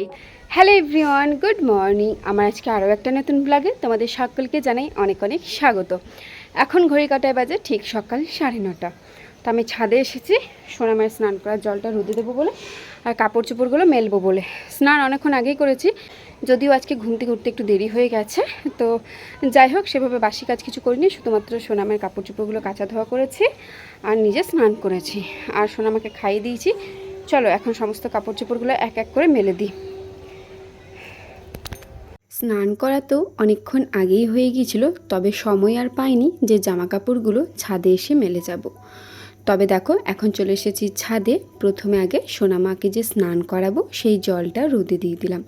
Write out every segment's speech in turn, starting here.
এই hello everyone good morning আমার আজকে আরও একটা নতুন ব্লগে তোমাদের সকলকে জানাই অনেক অনেক স্বাগত। এখন ঘড়ি কাটায় বাজে? ঠিক সকাল সাড়ে নটা। তো আমি ছাদে এসেছি সোনামায় স্নান করার জলটা রুদে দেবো বলে, আর কাপড় চোপড়গুলো মেলবো বলে। স্নান অনেকক্ষণ আগেই করেছি, যদিও আজকে ঘুম থেকে উঠতে একটু দেরি হয়ে গেছে। তো যাই হোক, সেভাবে বাসি কাজ কিছু করিনি, শুধুমাত্র সোনামের কাপড় চোপড়গুলো কাঁচা ধোয়া করেছি আর নিজে স্নান করেছি। আর সোনামাকে খাইয়ে দিয়েছি। চলো এখন সমস্ত কাপড় চোপড়গুলো এক এক করে মেলে দিই। স্নান করা তো অনেকক্ষণ আগেই হয়ে গিয়েছিল, তবে সময় আর পাইনি যে জামা কাপড়গুলো ছাদে এসে মেলে যাব। তবে দেখো, এখন চলে এসেছি ছাদে, প্রথমে আগে সোনামাকে যে স্নান করাবো, সেই জলটা রোদে দিয়ে দিলাম।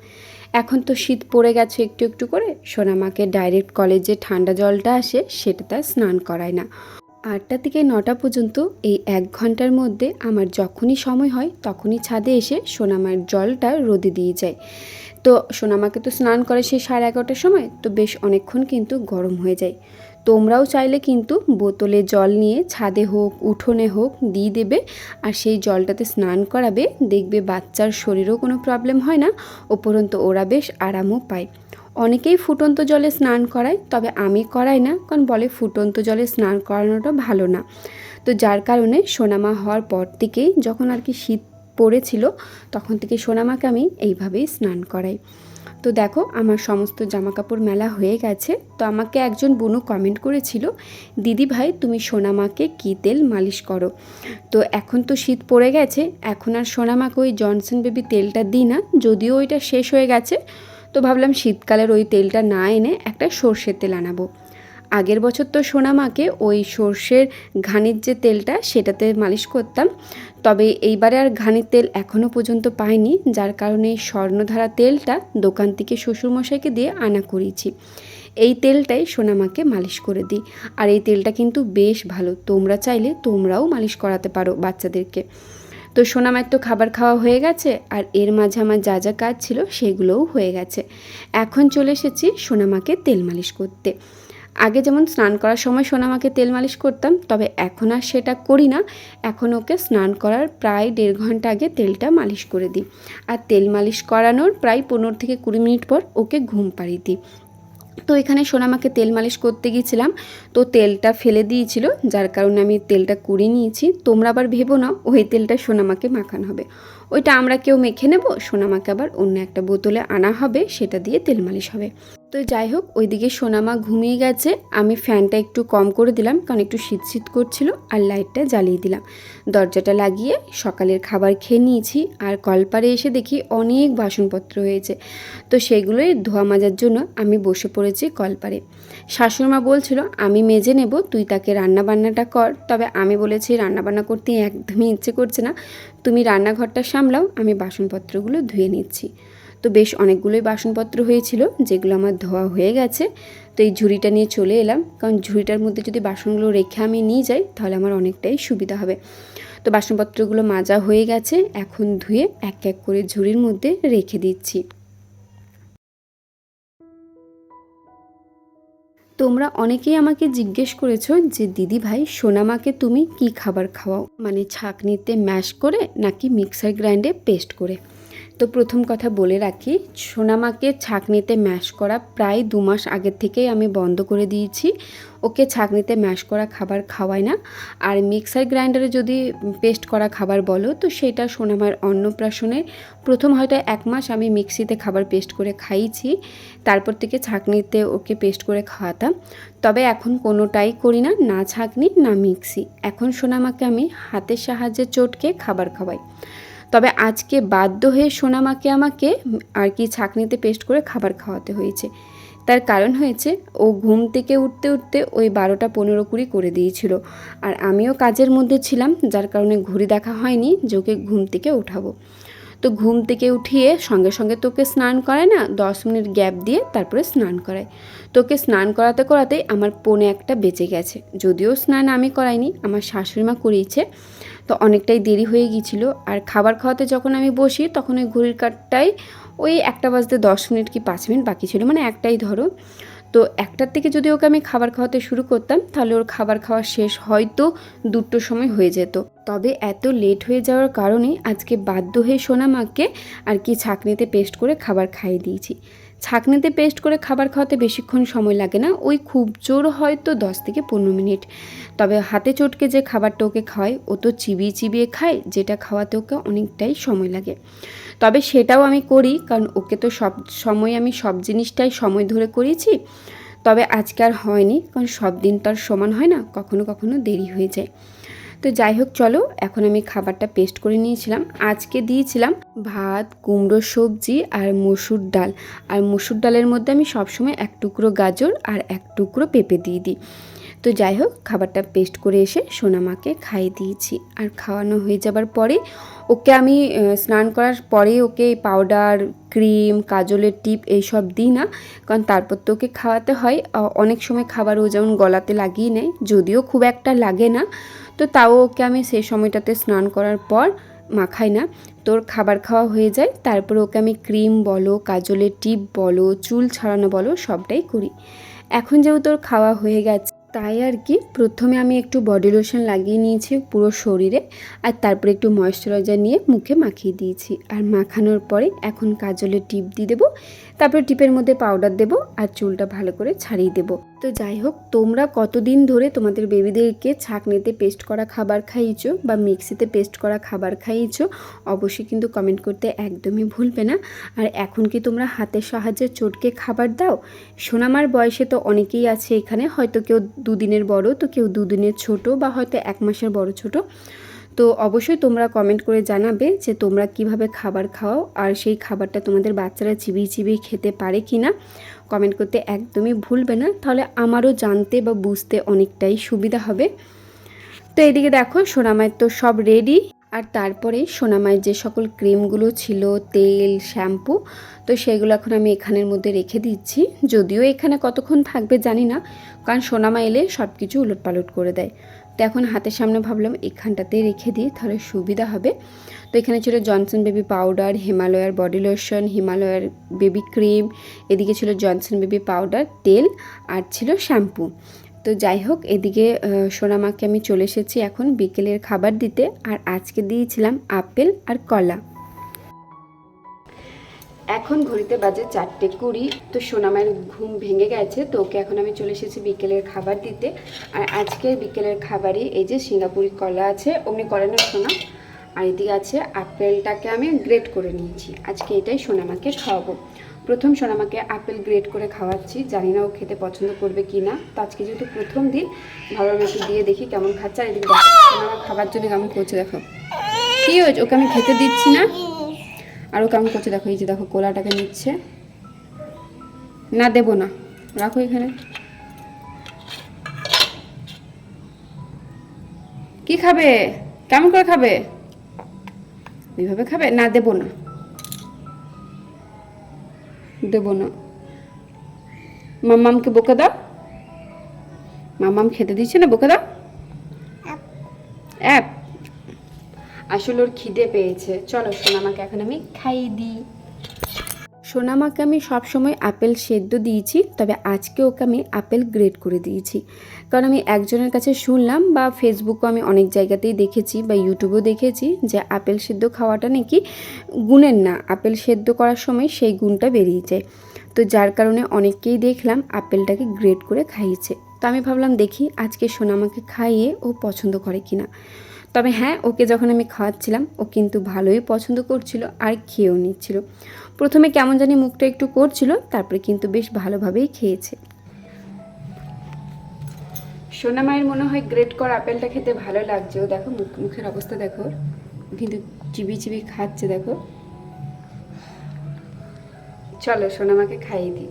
এখন তো শীত পড়ে গেছে একটু একটু করে, সোনামাকে ডাইরেক্ট কলেজে ঠান্ডা জলটা আসে, সেটা তার স্নান করায় না। আটটা থেকে নটা পর্যন্ত এই এক ঘণ্টার মধ্যে আমার যখনই সময় হয়, তখনই ছাদে এসে সোনামার জলটা রোদে দিয়ে যায়। তো সোনামাকে তো স্নান করে সেই সাড়ে এগারোটার সময়, তো বেশ অনেকক্ষণ কিন্তু গরম হয়ে যায়। তোমরাও চাইলে কিন্তু বোতলে জল নিয়ে ছাদে হোক, উঠোনে হোক, দিয়ে দেবে আর সেই জলটাতে স্নান করাবে, দেখবে বাচ্চার শরীরেও কোনো প্রবলেম হয় না, উপরন্ত ওরা বেশ আরামও পায়। অনেকেই ফুটন্ত জলে স্নান করায়, তবে আমি করাই না, কারণ বলে ফুটন্ত জলে স্নান করানোটা ভালো না। তো যার কারণে সোনামা হওয়ার পর থেকেই যখন আর কি শীত পড়েছিল, তখন থেকে সোনামাকে আমি এইভাবেই স্নান করাই। তো দেখো, আমার সমস্ত জামা কাপড় মেলা হয়ে গেছে। তো আমাকে একজন বোনু কমেন্ট করেছিল, দিদি ভাই, তুমি সোনামাকে কী তেল মালিশ করো? তো এখন তো শীত পড়ে গেছে, এখন আর সোনামাকে ওই জনসন বেবি তেলটা দিই না, যদিও ওইটা শেষ হয়ে গেছে। তো ভাবলাম শীতকালের ওই তেলটা না এনে একটা সর্ষের তেল আনাবো। আগের বছর তো সোনামাকে ওই সর্ষের ঘানির যে তেলটা সেটাতে মালিশ করতাম। তবে এইবারে আর ঘানির তেল এখনও পর্যন্ত পাইনি, যার কারণে স্বর্ণধারা তেলটা দোকান থেকে শ্বশুরমশাইকে দিয়ে আনা করিয়েছি এই তেলটাই সোনামাকে মালিশ করে দিই। আর এই তেলটা কিন্তু বেশ ভালো, তোমরা চাইলে তোমরাও মালিশ করাতে পারো বাচ্চাদেরকে। তো সোনামার তো খাবার খাওয়া হয়ে গেছে, আর এর মাঝে আমার যা যা কাজ ছিল সেগুলোও হয়ে গেছে। এখন চলে এসেছি সোনামাকে তেল মালিশ করতে। আগে যেমন স্নান করার সময় সোনামাকে তেল মালিশ করতাম, তবে এখন আর সেটা করি না। এখন ওকে স্নান করার প্রায় দেড় ঘণ্টা আগে তেলটা মালিশ করে দিই। আর তেল মালিশ করানোর প্রায় পনেরো থেকে কুড়ি মিনিট পর ওকে ঘুম পাড়িয়ে দিই। তো এখানে সোনামাকে তেল মালিশ করতে গিয়েছিলাম, তো তেলটা ফেলে দিয়েছিল, যার কারণে আমি তেলটা কুড়িয়ে নিয়েছি। তোমরা আবার ভেবো না, ওই তেলটা সোনামাকে মাখানো হবে। ওইটা আমরা কেউ মেখে নেব সোনামাকে আবার অন্য একটা বোতলে আনা হবে, সেটা দিয়ে তেল মালিশ হবে। তো যাই হোক, ওইদিকে সোনামা ঘুমিয়ে গেছে, আমি ফ্যানটা একটু কম করে দিলাম, কারণ একটু শীত শীত করছিল, আর লাইটটা জ্বালিয়ে দিলাম। দরজাটা লাগিয়ে সকালের খাবার খেয়ে নিয়েছি, আর কলপারে এসে দেখি অনেক বাসনপত্র হয়েছে। তো সেগুলোই ধোয়া মাজার জন্য আমি বসে পড়েছি কলপারে। শাশুড়মা বলছিল, আমি মেজে নেব, তুই তাকে রান্না বান্নাটা কর। তবে আমি বলেছি, রান্নাবান্না করতে একদমই ইচ্ছে করছে না। তুমি রান্নাঘরটা সামলাও, আমি বাসনপত্রগুলো ধুয়ে নিচ্ছি। তো বেশ অনেকগুলোই বাসনপত্র হয়েছিল, যেগুলো আমার ধোয়া হয়ে গেছে। তো এই ঝুড়িটা নিয়ে চলে এলাম। কারণ ঝুড়িটার মধ্যে যদি বাসনগুলো রেখে আমি নিয়ে যাই, তাহলে আমার অনেকটাই সুবিধা হবে। তো বাসনপত্রগুলো মাজা হয়ে গেছে, এখন ধুয়ে এক এক করে ঝুড়ির মধ্যে রেখে দিচ্ছি। তোমরা অনেকেই আমাকে জিজ্ঞেস করেছ যে, দিদি ভাই, সোনামাকে তুমি কি খাবার খাওয়াও? মানে ছাঁকনিতে ম্যাশ করে নাকি মিক্সার গ্রাইন্ডে পেস্ট করে? তো প্রথম কথা বলে রাখি, সোনামাকে ছাঁকনিতে ম্যাশ করা প্রায় দু মাস আগের থেকেই আমি বন্ধ করে দিয়েছি। ওকে ছাঁকনিতে ম্যাশ করা খাবার খাওয়াই না। আর মিক্সার গ্রাইন্ডারে যদি পেস্ট করা খাবার বলো, তো সেটা সোনামার অন্নপ্রাশনের প্রথম হয়তো এক মাস আমি মিক্সিতে খাবার পেস্ট করে খাইয়েছি। তারপর থেকে ছাঁকনিতে ওকে পেস্ট করে খাওয়াতাম। তবে এখন কোনোটাই করি না না ছাঁকনি, না মিক্সি এখন সোনামাকে আমি হাতের সাহায্যে চটকে খাবার খাওয়াই। তবে আজকে বাধ্য হয়ে সোনামাকে আমাকে আর কি ছাঁকনিতে পেস্ট করে খাবার খাওয়াতে হয়েছে। তার কারণ হয়েছে, ও ঘুম থেকে উঠতে উঠতে ওই বারোটা পনেরো কুড়ি করে দিয়েছিল। আর আমিও কাজের মধ্যে ছিলাম, যার কারণে ঘড়ি দেখা হয়নি, যে ওকে ঘুম থেকে উঠাবো। তো ঘুম থেকে উঠিয়ে সঙ্গে সঙ্গে তোকে স্নান করায় না, দশ মিনিট গ্যাপ দিয়ে তারপরে স্নান করায়। তোকে স্নান করাতে করাতেই আমার পনে একটা বেঁচে গেছে। যদিও স্নান আমি করাইনি, আমার শাশুড়ি মা করিয়েছে তো অনেকটাই দেরি হয়ে গিয়েছিল। আর খাবার খাওয়াতে যখন আমি বসি, তখন ওই ঘড়ির কাঠটাই ওই একটা বাজতে দশ মিনিট কি পাঁচ মিনিট বাকি ছিল মানে একটাই ধরো। তো একটার থেকে যদি ওকে আমি খাবার খাওয়াতে শুরু করতাম, তাহলে ওর খাবার খাওয়া শেষ হয়তো দুটোর সময় হয়ে যেত। তবে এত লেট হয়ে যাওয়ার কারণে আজকে বাধ্য হয়ে সোনামাকে আর কি ছাঁকনিতে পেস্ট করে খাবার খাইয়ে দিয়েছি। ছাঁকনিতে পেস্ট করে খাবার খাওয়াতে বেশিক্ষণ সময় লাগে না। ওই খুব জোর হয়তো দশ থেকে পনেরো মিনিট। তবে হাতে চটকে যে খাবারটা ওকে খাওয়ায় ও তো চিবিয়ে চিবিয়ে খায়, যেটা খাওয়াতে ওকে অনেকটাই সময় লাগে। তবে সেটাও আমি করি, কারণ ওকে তো সব সময় আমি সব জিনিসটাই সময় ধরে করিয়েছি। তবে আজকে আর হয়নি, কারণ সব দিন তো আর সমান হয় না, কখনো কখনো দেরি হয়ে যায়। তো যাই হোক, চলো, এখন আমি খাবারটা পেস্ট করে নিয়েছিলাম। আজকে দিয়েছিলাম ভাত, কুমড়ো সবজি আর মসুর ডাল। আর মসুর ডালের মধ্যে আমি সবসময় এক টুকরো গাজর আর এক টুকরো পেঁপে দিয়ে দিই। তো যাই হোক, খাবারটা পেস্ট করে এসে সোনামাকে খাইয়ে দিয়েছি। আর খাওয়ানো হয়ে যাবার পরে ওকে আমি স্নান করার পরে ওকে পাউডার ক্রিম কাজলের টিপ এইসব দিই না, কারণ তারপর তো ওকে খাওয়াতে হয়। অনেক সময় খাবার ও যেমন গলাতে লাগিয়ে নেয়, যদিও খুব একটা লাগে না। তো তাও ওকে আমি সেই সময়টাতে স্নান করার পর মাখাই না। তোর খাবার খাওয়া হয়ে যায়, তারপর ওকে আমি ক্রিম বলো, কাজলের টিপ বলো, চুল ছাড়ানো বলো, সবটাই করি। এখন যেহেতু তোর খাওয়া হয়ে গেছে তাই আর কি, প্রথমে আমি একটু বডি লোশন লাগিয়ে নিয়েছি পুরো শরীরে আর তারপরে একটু ময়শ্চারাইজার নিয়ে মুখে মাখিয়ে দিয়েছি। আর মাখানোর পরে এখন কাজলের টিপ দিয়ে দেবো। তারপরে টিপের মধ্যে পাউডার দেবো আর চুলটা ভালো করে ছাড়িয়ে দেবো। তো যাই হোক, তোমরা কতদিন ধরে তোমাদের বেবিদেরকে ছাঁকনিতে পেস্ট করা খাবার খাইয়েছো বা মিক্সিতে পেস্ট করা খাবার খাইয়েছো, অবশ্যই কিন্তু কমেন্ট করতে একদমই ভুলবে না। আর এখন কি তোমরা হাতের সাহায্যে চটকে খাবার দাও? সোনামার বয়সে তো অনেকেই আছে এখানে, হয়তো কেউ দুদিনের বড়, তো কেউ দুদিনের ছোট বা হয়তো এক মাসের বড় ছোট। তো অবশ্যই তোমরা কমেন্ট করে জানাবে যে তোমরা কীভাবে খাবার খাও আর সেই খাবারটা তোমাদের বাচ্চারা চিবিয়ে চিবিয়ে খেতে পারে কি না কমেন্ট করতে একদমই ভুলবে না, তাহলে আমারও জানতে বা বুঝতে অনেকটাই সুবিধা হবে। তো এদিকে দেখো সোনামায়ের তো সব রেডি আর তারপরে সোনামায়ের যে সকল ক্রিমগুলো ছিল, তেল শ্যাম্পু তো সেগুলো এখন আমি এখানের মধ্যে রেখে দিচ্ছি। যদিও এখানে কতক্ষণ থাকবে জানি না, কারণ সোনামা এলে সব কিছু উলট পালট করে দেয়। তো এখন হাতের সামনে ভাবলাম এখানটাতে রেখে দিই, তাহলে সুবিধা হবে। তো এখানে ছিল জনসন বেবি পাউডার হিমালয়ার বডি লোশন হিমালয়ার বেবি ক্রিম এদিকে ছিল জনসন বেবি পাউডার তেল আর ছিল শ্যাম্পু। তো যাই হোক, এদিকে সোনা সোনামাকে আমি চলে এসেছি এখন বিকেলের খাবার দিতে, আর আজকে দিয়েছিলাম আপেল আর কলা। এখন ঘড়িতে বাজে চারটে কুড়ি, তো সোনামায়ের ঘুম ভেঙে গেছে, তো ওকে এখন আমি চলে এসেছি বিকেলের খাবার দিতে। আর আজকের বিকেলের খাবারই এই যে সিঙ্গাপুরি কলা আছে, অমনি করে না সোনা। আর এদিকে আছে আপেলটাকে আমি গ্রেট করে নিয়েছি। আজকে এটাই সোনামাকে খাওয়াবো। প্রথম সোনামাকে আপেল গ্রেট করে খাওয়াচ্ছি। জানি না ও খেতে পছন্দ করবে কি না। তো আজকে যেহেতু প্রথম দিন, ভালো একটু দিয়ে দেখি কেমন খাচ্ছে। আর এদিকে সোনামা খাবার জন্য কেমন করছে দেখো। কি হয়েছে? ওকে আমি খেতে দিচ্ছি না? আরও কেমন করছে দেখো এই যে দেখো কোলাটাকে নিচ্ছে। না দেবো না। রাখো এখানে। কি খাবে? কেমন করে খাবে? এইভাবে খাবে? না দেবো না। দেবো না। মাম্মামকে বকে দাও। মাম্মাম খেতে দিচ্ছে না বকে দাও। অ্যাপ। আসলে ওর খিদে পেয়েছে। চলো, সোনামাকে এখন আমি খাইয়ে দিই। সোনামাকে আমি সবসময় আপেল সেদ্ধ দিয়েছি, তবে আজকে ওকে আমি আপেল গ্রেড করে দিয়েছি। কারণ আমি একজনের কাছে শুনলাম বা ফেসবুকও আমি অনেক জায়গাতেই দেখেছি বা ইউটিউবেও দেখেছি যে আপেল সেদ্ধ খাওয়াটা নাকি গুণের না। আপেল সেদ্ধ করার সময় সেই গুণটা বেরিয়ে যায়। তো যার কারণে অনেককেই দেখলাম আপেলটাকে গ্রেড করে খাইয়েছে। তো আমি ভাবলাম, দেখি আজকে সোনামাকে খাইয়ে ও পছন্দ করে কিনা। তবে হ্যাঁ ওকে যখন আমি খাওয়াচ্ছিলাম, ও কিন্তু ভালোই পছন্দ করছিল আর খেয়েও নিচ্ছিল। প্রথমে কেমন জানি মুখটা একটু করছিল, তারপরে কিন্তু বেশ ভালোভাবেই খেয়েছে। সোনা মায়ের মনে হয় গ্রেট করা আপেলটা খেতে ভালো লাগছে। ও দেখো, মুখ, মুখের অবস্থা দেখো। কিন্তু চিবি চিবি খাচ্ছে, দেখো। চলো সোনামাকে খাইয়ে দিই।